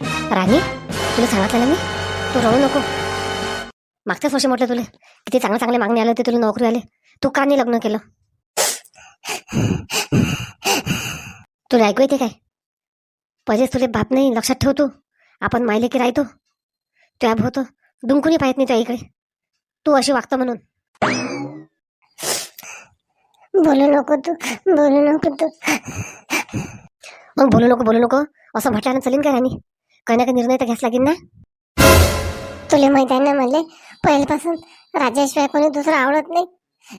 राणी तुला सांगितलं ना मी? तू रडू नको. मागच्याच वर्षी म्हटलं तुला किती चांगले चांगले मागणी आले होते तुला नोकरी आले. तू का नाही लग्न केलं? तुला ऐकू येते काय? पहिलेच तुले बाप नाही लक्षात ठेव तू. आपण मायले की राहतो. त्या भोवतो डुंकूनही पाहत नाही त्या इकडे. तू अशी वागतं म्हणून. बोलू नको तू बोलू नको तू. मग बोलू नको बोलू नको. असं म्हटल्यानं चलीन काय राणी? काही काही निर्णय तर घ्यास लागेल ना तुला माहीत आहे ना मला पहिल्यापासून राजाशिवाय कोणी दुसरं आवडत नाही.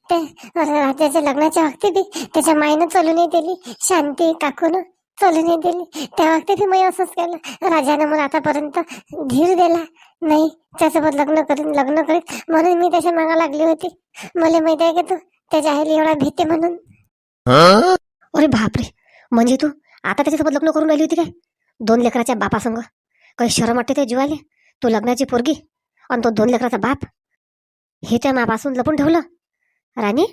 ते राजाच्या लग्नाच्या वक्ती बी त्याच्या माईनं चालू नाही दिली शांती काकून चालू नाही दिली. त्या वक्ती बी मी असंच केलं. राजानं मला आतापर्यंत धीर दिला नाही त्यासोबत लग्न करीन लग्न करीन म्हणून मी त्याच्या मागा लागली होती. मला माहीत आहे की तू? त्याच्या आईला एवढा भीती म्हणून. अरे बापरे! म्हणजे तू आता त्याच्यासोबत लग्न करून राहिली होती काय? दोन लेकराच्या बापासंग. काही शरम वाटते ते जीवाले? तू लग्नाची पोरगी आणि तो दोन लेकराचा बाप. हे त्या मापासून लपून ठेवलं. राणी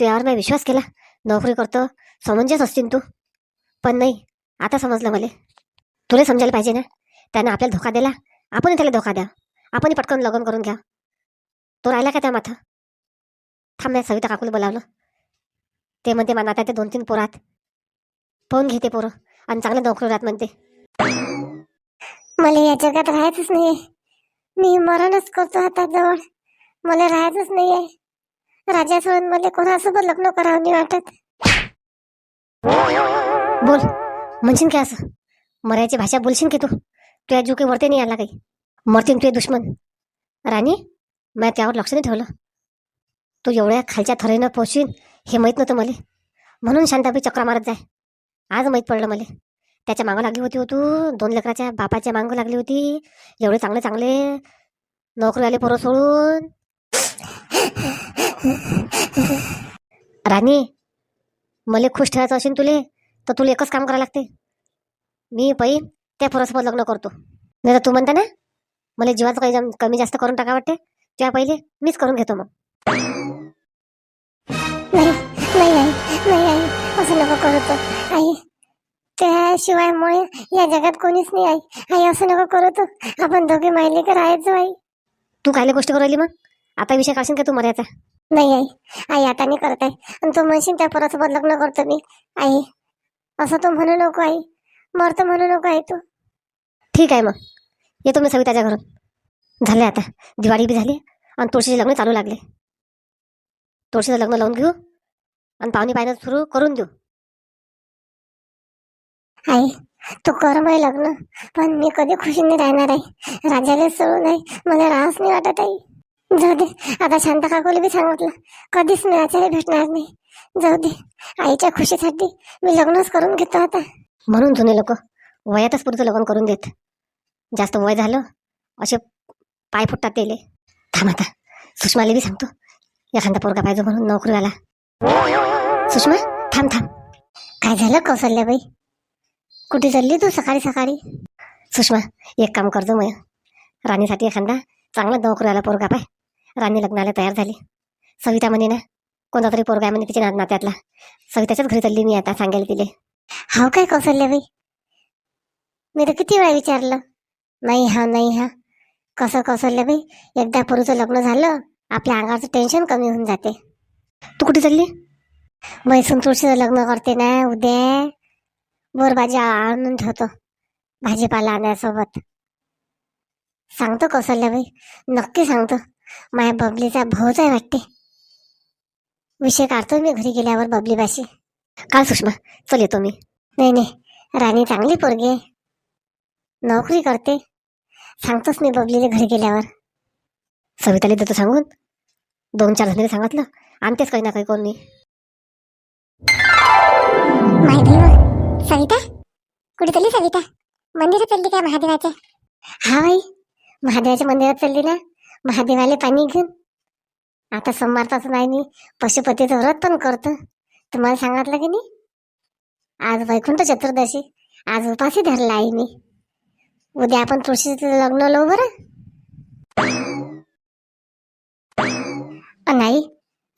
तू यावर मी विश्वास केला. नोकरी करतो समंजस असतील तू. पण नाही आता समजलं मला. तुला समजायला पाहिजे ना? त्यानं आपल्याला धोका दिला. आपणही त्याला धोका द्या. आपणही पटकन लग्न करून घ्या. तो राहिला का त्या माथा? थांब नाही सविता काकूला बोलावलं. ते म्हणते मला आता ते दोन तीन पोरात पाहून घेते पोरं. आणि चांगल्या नोकरी राहत म्हणते. मला या जगात राहायचंच नाहीये. मी मरणच करतो आता जवळ मला राहायचंच नाहीये. राजा सोडून मला कोणासोबत लग्न करावं नाही वाटत. बोल म्हणशील काय असं? मरायची भाषा बोलशील की तू? तुझ्या जीव काही वरते नाही आला काही. मरतीन तुझे दुश्मन. राणी मी त्यावर लक्ष नाही ठेवलं. तू एवढ्या खालच्या थरेनं पोचशील हे माहीत नव्हतं मला. म्हणून शांताबाई चक्रा मारत जाय. आज माहीत पडलं मला. त्याच्या मागं लागली होती हो तू. दोन लेकराच्या बापाच्या मागं लागली होती. एवढे चांगले चांगले. नोकरीवाले पोरं सोडून. राणी मला खुश ठेवायचं असेल तुले तर तुला एकच काम करावं लागते. मी पै त्या पोरासोबत लग्न करतो. नाही तर तू म्हणता ना मला जीवाचं काही जम- कमी जास्त करून टाका वाटते. त्या पहिले मीच करून घेतो मग. नाही नाही नाही असं नको करू आई त्याशिवाय मुळे या जगात कोणीच नाही आई. आई असं नको करू तो. आपण दोघे माहिले का राहायचो आई. तू कायले गोष्ट करू राहिली मग? आता विषय काढशील का तू मर्याचा? नाही आई. आई आता नाही करत आहे. आणि तू म्हणशील त्या पोरासोबत लग्न करतो मी आई असं तू म्हणू नको आई. मरतो म्हणू नको आई तू. ठीक आहे मग. येतो मी सविताच्या घरून. झाले आता. दिवाळी बी झाली आणि तुळशीचे लग्न चालू लागले. तुळशीचं लग्न लावून घेऊ आणि पाहुणे पाहिजे सुरू करून देऊ. आई तू कर माय लग्न पण मी कधी खुशीने राहणार आहे? राजाला सोडून आहे मला राहच नाही वाटत आई. जाऊ दे आता शांत काकूला बी सांगितलं कधीच मी राजाला भेटणार नाही. जाऊ दे आईच्या खुशीसाठी मी लग्नच करून घेतो आता. म्हणून जुने लोक वयातच पुढचं लग्न करून देत. जास्त वय झालं असे पाय फुटतात तेले थांब आता सुषमाला बी सांगतो. एखादा पोरगा पाहिजे म्हणून नोकरीवाला. सुषमा थांब थांब. काय झालं कौशल्याबाई कुठे चालली तू सकाळी सकाळी? सुषमा एक काम करतो मग राणीसाठी एखादा चांगला नोकऱ्याला पोरगा पाय. राणी लग्नाला तयार झाली. सविता म्हणे ना कोणता तरी पोरगा म्हणे तिच्या ना- नात्यातला. सविताच्याच घरी चालली मी आता सांगायला तिले. हाव काय कौशल्याबाई मी तर किती वेळा विचारलं. नाही हा नाही हा. कसं कौशल्याबाई एकदा पोरूचं लग्न झालं आपल्या अंगाचं टेन्शन कमी होऊन जाते. तू कुठे चालली? मैसून तुळशीचं लग्न करते ना उद्या. बोरभाजी आणून ठेवतो भाजीपाला आणण्यासोबत सांगतो कौशल्याबाई नक्की सांगतो. माझ्या बबलीचा भाऊच आहे वाटते. विषय काढतो मी घरी गेल्यावर बबलीबाशी काल सुषमा चल येतो मी. नाही नाही राणी चांगली पोरगी आहे. नोकरी करते. सांगतोच मी बबलीला घरी गेल्यावर. सविताला देतो सांगून. दोन चार जणांनी सांगितलं. आणतेच काही ना काही कोणी. माहिती सविता? कुठे चालली सविता. मंदिरात चालली का महादेवाच्या हा बाई महादेवाच्या मंदिरात चालली ना. महादेवाला पाणी घेऊन. आता सोमवारपासून आहे मी. पशुपतीचं व्रत पण करतो. तुम्हाला सांगितलं की नाही? आज वैकुंठ चतुर्दशी. आज उपासी धरला आहे मी. उद्या आपण तुळशीचं लग्न लावू बरं? नाही.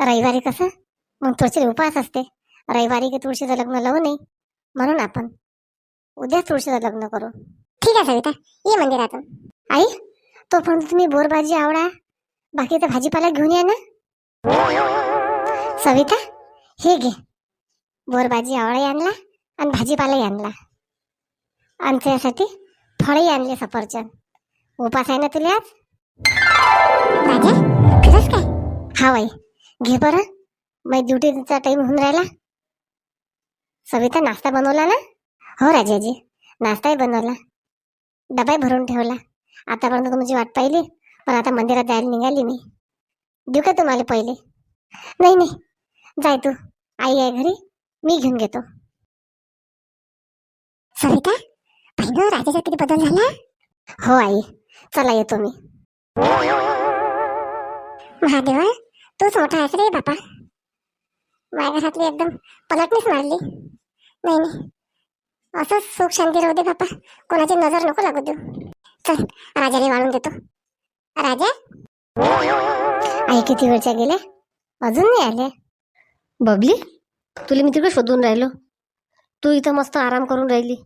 रविवारी कसं? मग तुळशी उपास असते. रविवारी की तुळशीचं लग्न लावू म्हणून आपण उद्या तुळशीचं लग्न करू. ठीक आहे सविता ये मंदिरात आई तोपर्यंत तुम्ही बोरभाजी आवडा. बाकी तर भाजीपाला घेऊन या ना. सविता हे घे. बोरभाजी आवळाही आणला आणि भाजीपालाही आणला. आणि त्यासाठी फळही आणले सफरचंद. उपास आहे ना तुला आज? राजा खरंच काय? हा बाई घे बरं. मग ड्युटीचा टाईम होऊन राहिला. सविता नाश्ता बनवला ना? हो राजाजी नाश्ताही बनवला. डबाही भरून ठेवला. आतापर्यंत तुमची वाट पाहिली पण आता मंदिरात जायला निघाली मी. देऊ का तुम्हाला पहिले? नाही नाही. जाय तू. आई आहे घरी मी घेऊन घेतो. सविता पाहिलं हो राजाचा किती बदल झाला? हो आई चला येतो मी. महादेवा तूच मोठा आहेस रे बापा. माझ्या घरातली एकदम पलटणीच मारली. नाही नाही. असंच सुख शांती राहू दे बापा कोणाची नजर नको लागू देऊ. चल राजाने वाळून देतो. राजा? आई किती वेळच्या गेल्या? अजून नाही आले बबली तुला मी तिकडे शोधून राहिलो. तू इथं मस्त आराम करून राहिली.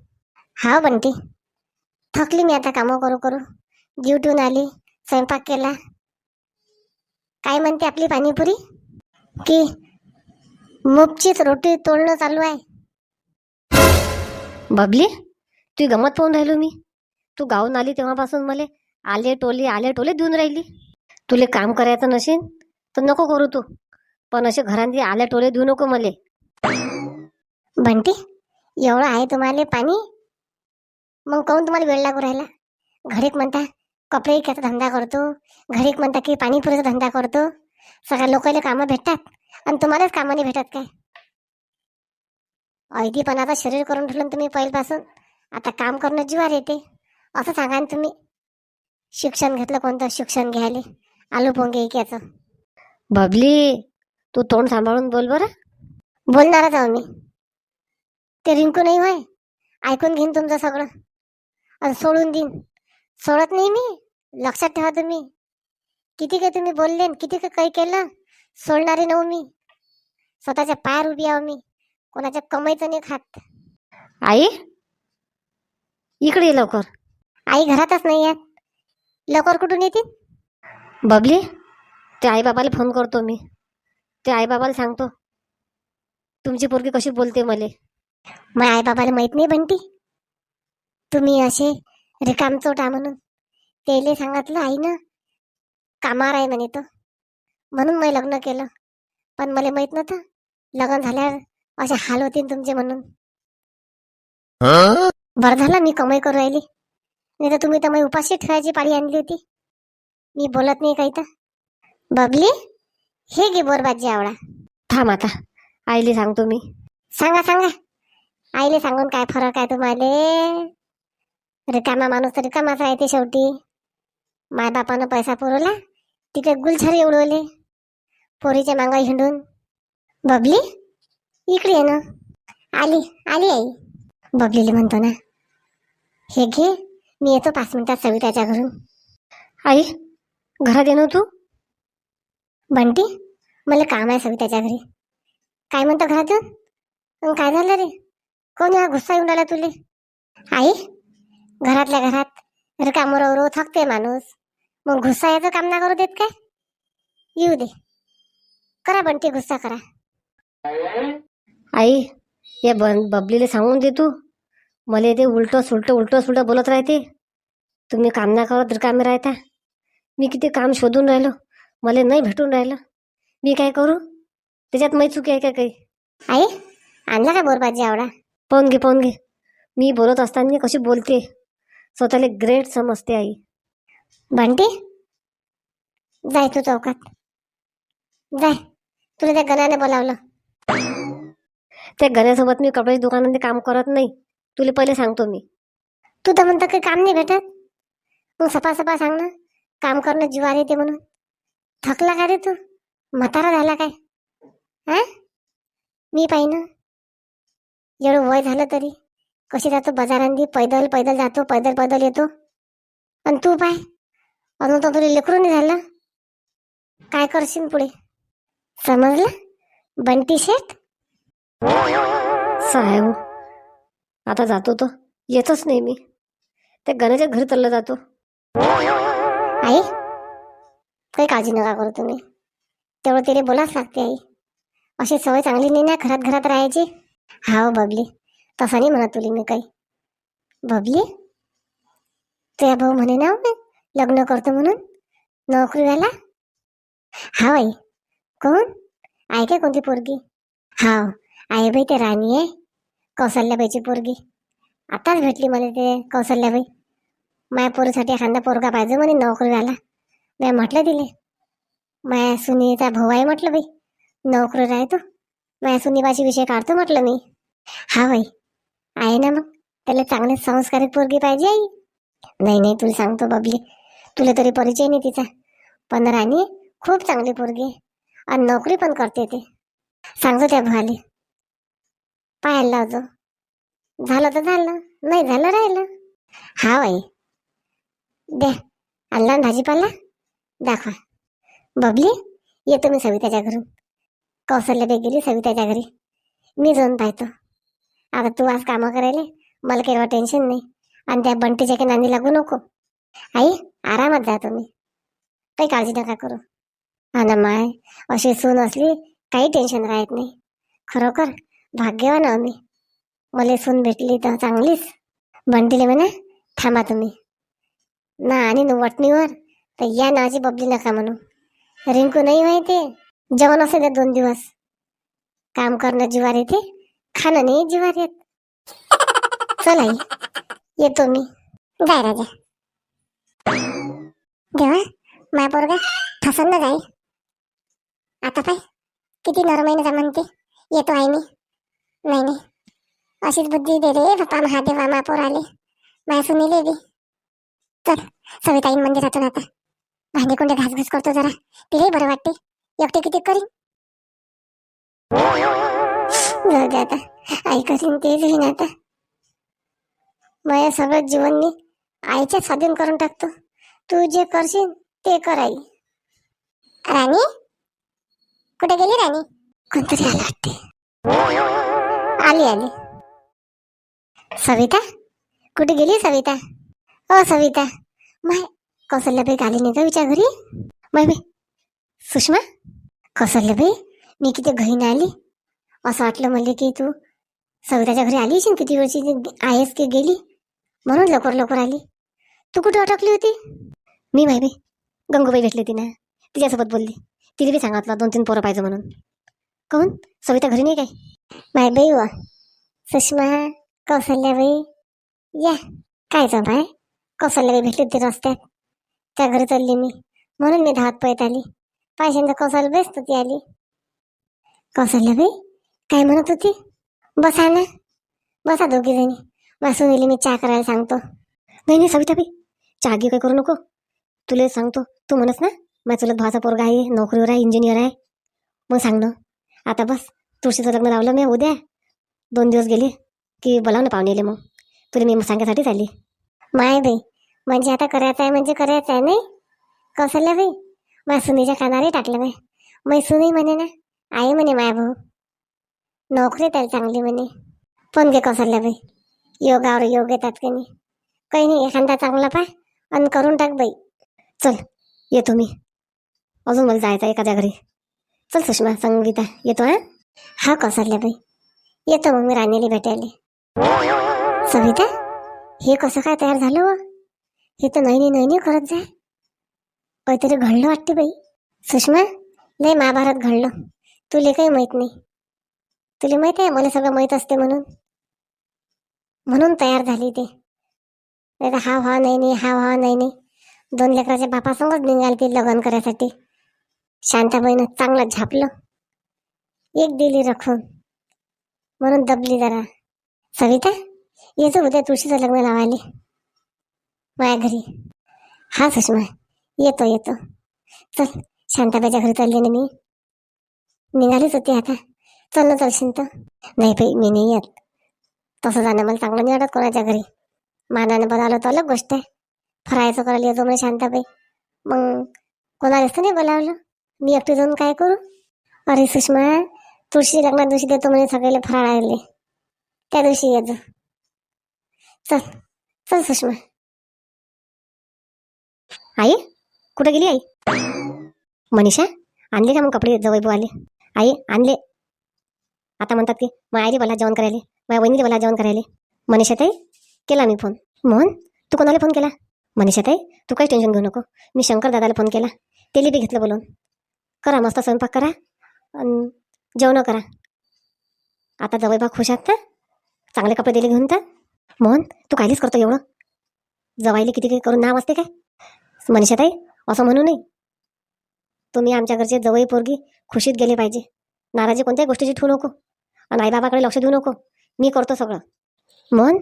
हा बंटी. थकली मी आता कामं करू करू. ड्युटीहून आली स्वयंपाक केला. काय म्हणते आपली पाणीपुरी? की मुपचीच रोटी तोडणं चालू आहे. बबली तू गमत पाहून राहिलो मी. तू गावून आली तेव्हापासून मला आले टोले आले टोले देऊन राहिली. तुले काम करायचं नसेल तर नको करू तू. पण असे घरांनी आले टोले देऊ नको मले. बंटी एवढं आहे तुम्हाला पाणी? मग काहून तुम्हाला वेळ लागू राहिला? घरीक म्हणता कपडे विकायचा धंदा करतो घरीक म्हणता की पाणीपुरीचा धंदा करतो. सगळ्या लोकांना कामं भेटतात. आणि तुम्हालाच कामं नाही भेटत काय? ऐदीपणाचं शरीर करून ठेवलं तुम्ही पहिल्यापासून आता काम करणं जीवार येते. असं सांगा ना तुम्ही. शिक्षण घेतलं कोणतं? शिक्षण घ्यायले. आलू पोंगे इक्याचं बबली तू तोंड सांभाळून बोल बरं. बोलणारच आहो मी. ते रिंकू नाही होय ऐकून घेईन तुमचं सगळं. आणि सोडून देईन. सोडत नाही मी. लक्षात ठेवा तुम्ही. किती काही तुम्ही बोलले न किती काही काही केलं सोडणारी नऊ मी. स्वतःच्या पायावर उभी आहो मी. कोणाच्या कमाईचं नाही खात. आई? इकडे ये लवकर. आई घरातच नाही आहेत लवकर कुठून येतील बबली ते आईबाबाला फोन करतो मी. ते आईबाबाला सांगतो. तुमची पोरगी कशी बोलते मले? मग आई बाबाला माहीत नाही बंटी. तुम्ही असे रिकामचोट म्हणून. तेले सांगितलं आईनं कामावर आहे म्हणे तो. म्हणून मी लग्न केलं. पण मला माहीत नव्हतं. लग्न झाल्यावर असे हाल होतील तुमचे म्हणून. बरं झालं मी कमाई करू राहिली. नाही तर तुम्ही तर मी उपाशी ठेवायची पाळी आणली होती. मी बोलत नाही काही तर. बबली हे घे बोरबाजी आवडा थांब आता. आईले सांगतो मी. सांगा सांगा. आईले सांगून काय फरक आहे तुम्हाला? रिकामा माणूस तर रिकामाच राहते शेवटी. मायबापानं पैसा पुरवला. तिथे गुलछारे उडवले पोरीच्या मांगा हिंडून. बबली इकडे ये ना. आली आली आई. बबलीले म्हणतो ना हे घे मी येतो पाच मिनिटात सविताच्या घरून. आई घरात ये तू. बंटी मला काम आहे सविताच्या घरी. काय म्हणतो घरात येऊन काय झालं रे? कोण हा गुस्सा येऊन राहिला तुले? आई घरातल्या घरात रिकामं रो थकते माणूस. मग गुस्सा याचं काम ना करू देत काय? येऊ दे. करा बंटी गुस्सा करा. आई या बन बबलीला सांगून दे तू. मला ते उलटं सुलटं उलटं सुलटं बोलत राहते. तुम्ही काम ना करत रिकामे राहता. मी किती काम शोधून राहिलो मला नाही भेटून राहिलं. मी काय करू? त्याच्यात मै चुकी आहे का काही? आई आणला का बोरबाजी आवडा पाहून घे पाहून घे. मी बोलत असताना कशी बोलते? स्वतःला ग्रेट समजते आई. बंटी जाय तू चौकात. जाय. तुला त्या गणाने बोलावलं. त्या गण्यासोबत मी कपड्याच्या दुकानामध्ये काम करत नाही. तुला पहिले सांगतो मी. तू तर म्हणतो काही काम नाही भेटत. मग सपा सपा सांग ना. काम करणं जीवार येते म्हणून. थकला का रे तू? म्हातारा झाला काय? हा मी पाहिनं एवढं वय झालं तरी. कशी जातो? बाजारांनी पैदल पैदल जातो पैदल पैदल येतो. आणि तू पाय. अजून तर तुला लेकरून नाही झालं काय करशील पुढे? समजलं? बंटी शेठ? साहेब आता जातो तो. येतच नाही मी. त्या गणाच्या घरी चालला जातो. आई? काही काळजी नका करू तुम्ही. तेवढं तिला बोलाच लागते आई. अशी सवय चांगली नाही ना घरात घरात राहायची? हा हो बबली. तसा नाही म्हणत तुला मी काही. बबली? तुझ्या भाऊ म्हणे ना लग्न करतो म्हणून? नोकरीवाला हा बाई कोण? आहे काय कोणती पोरगी? हाव. आहे बाई ते राणी आहे. कौशल्याबाईची पोरगी. आताच भेटली मला ते कौशल्याबाई माझ्या पोरीसाठी एखादा पोरगा पाहिजे म्हणे नोकरीवाला मी म्हटलं दिले माया सुनीचा भाऊ आहे म्हटलं बाई. नोकरी आहे तो माया सुनीबाची विषय काढतो म्हटलं मी. हा बाई आहे ना मग. त्याला चांगले संस्कारिक पोरगी पाहिजे आई. नाही नाही तुला सांगतो बबली. तुला तरी परिचय नाही तिचा. पण राणी खूप चांगली पोरगी आणि नोकरी पण करते ते. सांगतो त्या भाली पाहायला लावतो. झालं तर झालं नाही झालं राहिलं. हा बाई. द्या आणला भाजीपाला दाखवा. बबली येतो मी सविताच्या घरून. बे गेली सविताच्या घरी. मी जाऊन पाहतो. आता तू आज कामं करायला मला केव्हा टेन्शन नाही. आणि त्या बंटीच्या काही नांदी लागू नको. आई आरामात जा तुम्ही. काही काळजी नका करू. हा ना माय अशी सून असली काही टेन्शन राहत नाही. खरोखर भाग्यवान आहो मी. मला सून भेटली तर चांगलीच. बंटीले म्हणा थांबा तुम्ही. ना आणि न वटणीवर तर या नावाची बबली नका म्हणू. रिंकू नाही माहिती जेवण असेल तर दोन दिवस. काम करणं जिवार येते खाणं नाही जिवार येत. चला येतो मी. जाय राजा. देवा माय पोरगा ठसन ना जाई. आता पाय किती नरमाईने म्हणते. येतो आहे मी. नाही नाही. अशीच बुद्धी दे रे बाप्पा महादेवा मा पोराले माया सुनीले बी. चल सविताईन मंदिरातून आता. भांडे कोंडे घासघास करतो जरा. तिलाही बरं वाटते. एकटे किती करीन? जाऊ दे आता. आई करीन तेच आता. माझ्या सगळं जीवन मी आईच्या स्वाधीन करून टाकतो. तू जे करशील ते कर आई. राणी? कुठे गेली राणी? कोणतरी आलं वाटते आली आली. सविता? कुठे गेली सविता? ओ सविता. माय कौशल्याबाई आली नाही का विचार घरी. माय बाई सुषमा कौशल्याबाई मी किती घरी नाही आली. असं वाटलं मला की तू सविताच्या घरी आली असेल किती वेळची आहेस की गेली? म्हणून लवकर लवकर आली. तू कुठे अटकली होती? मी माय बाई गंगूबाई भेटली होती ना. तिच्यासोबत बोलली. तिला बी सांगितलं दोन तीन पोरं पाहिजे म्हणून. कहून सविता घरी नाही काय? माय बाई वा. सुषमा कौशल्याबाई या. काय बाय? कौशल्याबाई भेटली होती रस्त्यात. त्या घरी चालली मी. म्हणून मी धावत पळत आली. पायशांचा कौशल बेस्ट ती आली. कौशल्याबाई काय म्हणत होती? बसा ना. बसा दोघी जणी वासून मी चहा करायला सांगतो. नाही नाही सविताबाई. चहा काय करू नको? तुला सांगतो तू म्हणस ना माझ्या चुलत भावाचा पोरगा आहे नोकरीवर आहे इंजिनियर आहे. मग सांग ना आता बस तुळशीचं लग्न लावलं मी उद्या. दोन दिवस गेले की बोलाव ना पाहुणेले मग. तुला मी सांगायसाठीच आली. माय बाई म्हणजे आता करायचं आहे म्हणजे करायचं आहे नाही? कसलं बाई माझ्या सुनीच्या कानावरही टाकलं बाई. मै सुनी म्हणे ना आई म्हणे माया भाऊ. नोकरी त्याला चांगली म्हणे. पण घे कौशल्या बाई योगावर योग येतात की नाही? काही नाही एखादा चांगला पाय. आणि करून टाक बाई. चल येतो मी. अजून मला जायचं आहे एखाद्या घरी. चल सुषमा संगीता येतो हा? हा कसरल्या बाई. येतो मग मी राणीला भेटायला. सविता हे कसं काय तयार झालं व हे तर नैनी नैनी करत जाय काहीतरी घडलं वाटते बाई. सुषमा नाही महाभारत घडलं. तुले काही माहीत नाही. तुला माहीत आहे मला सगळं माहीत असते म्हणून. म्हणून तयार झाली ते. नाही तर हा नाही नाही हा व्हा नाही नाही. दोन लेकराच्या बापासंगच निघाली ती लग्न करायसाठी. शांताबाईनं चांगलं झापलं. एक दिली रखून. म्हणून दबली जरा. सविता येतो उद्या तुळशीचं लग्न लावायला. माझ्या घरी. हा सुषमा येतो येतो. चल शांताबाईच्या घरी चालली ना मी. निघालीच होती आता. चल ना चलशील तर नाही बाई मी नाही येत. तसं जाणं मला चांगलं नाही वाटत कोणाच्या घरी. मानाने बोलावलं तर अलग गोष्ट आहे. फरायचं करायला येतो म्हणजे शांताबाई. मग कोणाला असतं नाही बोलावलं? मी एकटी जाऊन काय करू? अरे सुषमा तुळशी लग्ना दिवशी देतो म्हणे सगळ्याला फराळ आले. त्या दिवशी येतो चल चल सुषमा. आई कुठे गेली आई? मनीषा आणले का मग कपडे जवळ आले? आई आणले. आता म्हणतात की मग आईली मला जेवण करायले माझ्या वहिनीले मला जेवण करायले. मनीषा ताई केला मी फोन मोहन तू कोणाला फोन केला? मनीषा ताई तू काही टेन्शन घेऊ नको. मी शंकर दादाला फोन केला. तेली बी घेतलं बोलून. करा मस्त स्वयंपाक करा आणि जेवण करा. आता जवळबा खुश आहात ना चांगले कपडे दिले घेऊन तर? मोहन तू काहीच करतो एवढं? जवायले किती काही करून नाव असते काय? मनीषा ताई असं म्हणू नाही तुम्ही आमच्या घरचे जवळ पोरगी खुशीत गेले पाहिजे. नाराजी कोणत्याही गोष्टीची ठेवू नको. आणि आईबाबाकडे लक्ष देऊ नको. मी करतो सगळं. मोहन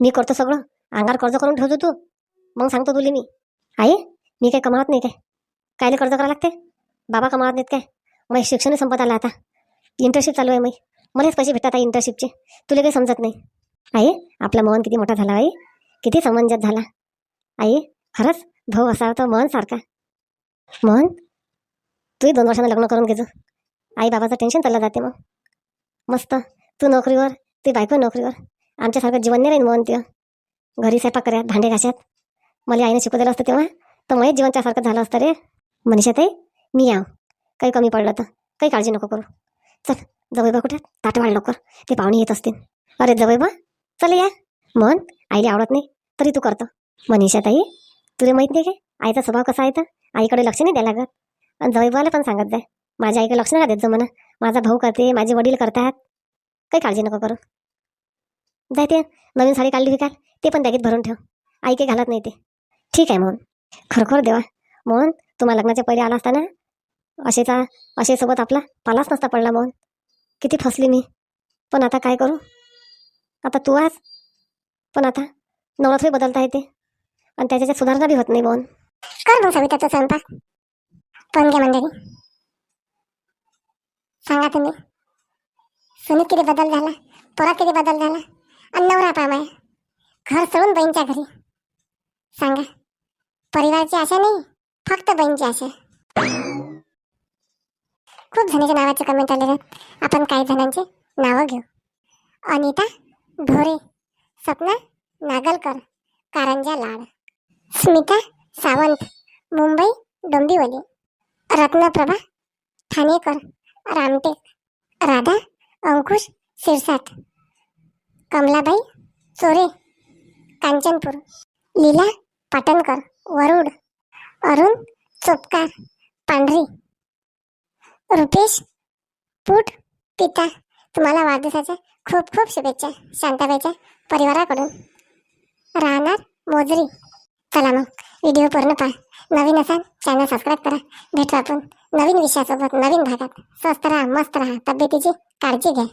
मी करतो सगळं. अंगार कर्ज करून ठेवतो तू. मग सांगतो तुला मी. आई मी काही कमावत नाही काय? कायले कर्ज करावं लागते? बाबा कमावत नाहीत काय? मग शिक्षण संपत आलं आता. इंटर्नशिप चालू आहे मग. मलाच पैसे भेटतात आहे इंटर्नशिपचे तुला काही समजत नाही. आई आपला मोहन किती मोठा झाला आई. किती समंजत झाला. आई खरंच भाऊ असा होता मोहन सारखा. मोहन तूही दोन वर्षानं लग्न करून घेजो. आई बाबाचं टेन्शन चाललं जाते मग. मस्त. तू नोकरीवर ती बायको नोकरीवर. आमच्यासारखं जीवन नाही राहील मोहन ते घरी स्वयंपाक करत भांडे घाशात मला आईने शिकवलेलं असतं तेव्हा. तर मग जीवनच्यासारखं झालं असतं रे. मनीषा ताई मी याव. काही कमी पडलं तर. काही काळजी नको करू. चल जवळ बा कुठे. ताट वाढ लवकर. ते पाहुणे येत असतील. अरे जवळ बा चल या. मन आईला आवडत नाही. तरी तू करतं. मनीषा ताई तुला माहीत नाही काय आईचा स्वभाव कसा आहे तर? आईकडे लक्ष नाही द्यायला लागत. आणि जवळबाला पण सांगत जाय. माझ्या आईकडे लक्ष नका देत जो म्हणा. माझा भाऊ करते माझे वडील करतात. काही काळजी नको करू. जाय ते नवीन साडी काढली काल ते पण बॅगेत भरून ठेव. आई काही घालत नाही ते. ठीक आहे मोहन. खरोखर देवा. मोहन तुम्हा लग्नाच्या पहिले आला असताना असेचा असेसोबत आपला पालाच नसता पडला मोहन. किती फसली मी. पण आता काय करू? आता तू आज. पण आता नवरात्री बदलता येते आणि त्याच्यात सुधारणा बी होत नाही मोहन. कर मग सविताचा स्वयंपाक. पण घ्या मंडळी. सांगा तुम्ही. सुनीत किती बदल झाला? परत किती बदल झाला? आणि नवरा पामाय घर सोडून बहीणच्या घरी. सांगा परिवाराची आशा नाही फक्त बहीणची आशा. खूप जणांच्या नावाचे कमेंट आलेले आहेत आपण काही जणांची नावं घेऊ. अनिता ढोरे सपना नागलकर कारंजा लाड. स्मिता सावंत मुंबई डोंबिवली. रत्नप्रभा ठाणेकर रामटेक. राधा अंकुश शिरसाट. कमलाबाई चोरे कांचनपूर लीला पाटणकर वरुड अरुण चोपकार पांढरी रुपेश पुट पिता तुम्हाला वाढदिवसाच्या खूप खूप शुभेच्छा शांताबाईच्या परिवाराकडून. राहणार मोजरी. चला मग व्हिडिओ पूर्ण पहा. नवीन असाल चॅनल सबस्क्राईब करा. भेटू आपण नवीन विषयासोबत नवीन भागात. स्वस्त राहा मस्त राहा. तब्येतीची काळजी घ्या.